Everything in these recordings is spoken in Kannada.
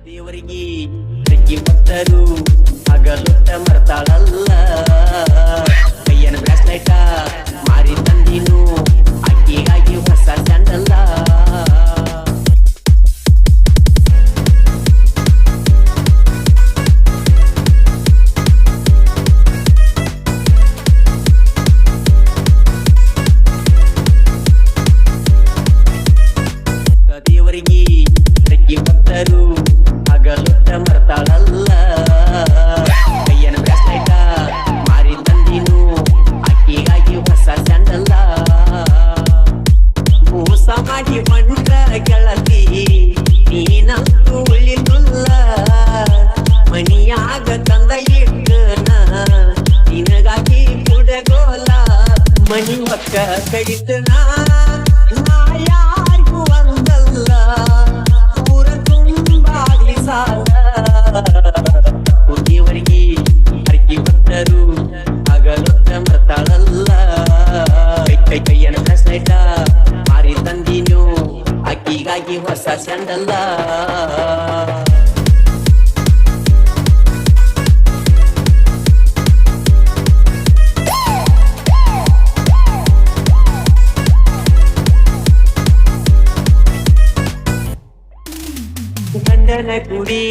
ದೇವರಿಗೆ ಭಕ್ತರು ಹಗಲುಟ್ಟ ಮರ್ತಾಳಲ್ಲ. ಮಾಡಿ ಒಂದ ಗೆಳತಿ. ನೀನಂತೂ ಉಳಿದುಲ್ಲ. ಮನಿಯಾಗ ತಂದ ಇಟ್ಟನ ನಿನಗಾಗಿ ಕುಡಗೋಲ ಮನಿ ಮಕ್ಕ ಕಡಿತನ. தந்தா. கண்டன குடி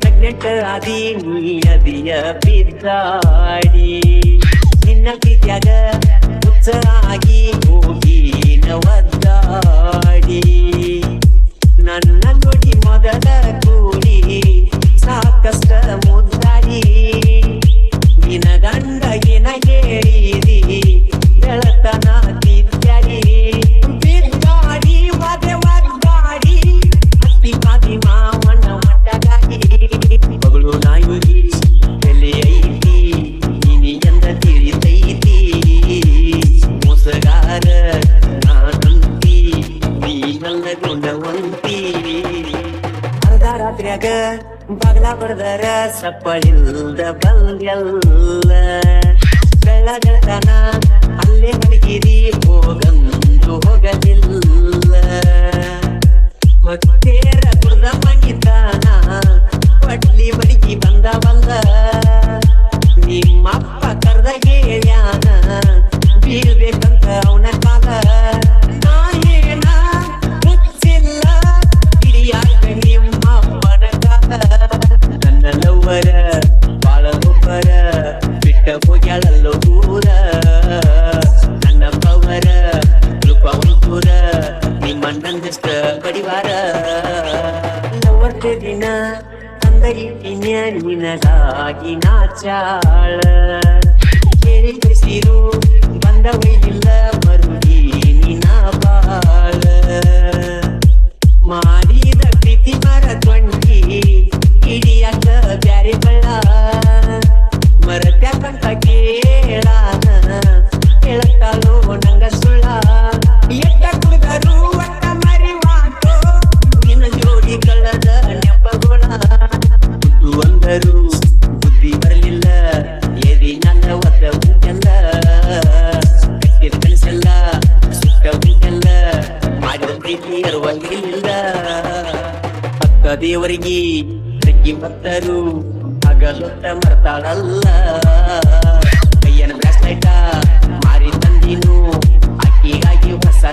பிரக்னெட் ஆதி நீ அதிய பித்தாடி ನಿನ್ನ ಪ್ರೀತ್ಯಾಗ ಮುಚ್ಚಲಾಗಿ ಹೋಗಿ ರಾತ್ರಿಯಾಗ ಬಗ್ಲ ಹೊಡೆದರ ಸಪ್ಪಳಿಲ್ದ ಬೆಳ್ಳ ಬೆಳಗತನ ದಿನ ಅಂದಗಿ ನಿನಗಾಗಿ ನಾಚಾಳ ಕೇಳಿ ಬಿಸಿರು ಬಂದಿಲ್ಲ ಭಕ್ತ ದೇವರಿಗೆ ಸಿಕ್ಕಿ ಭಕ್ತರು ಹಗಲೊತ್ತ ಮರ್ತಾಳಲ್ಲ. ಅಯ್ಯನ ಬ್ರಾಸ್ಲೈಟ ಮಾರಿ ತಂದಿನೂ ಅಕ್ಕಿಗಾಗಿ ಹೊಸ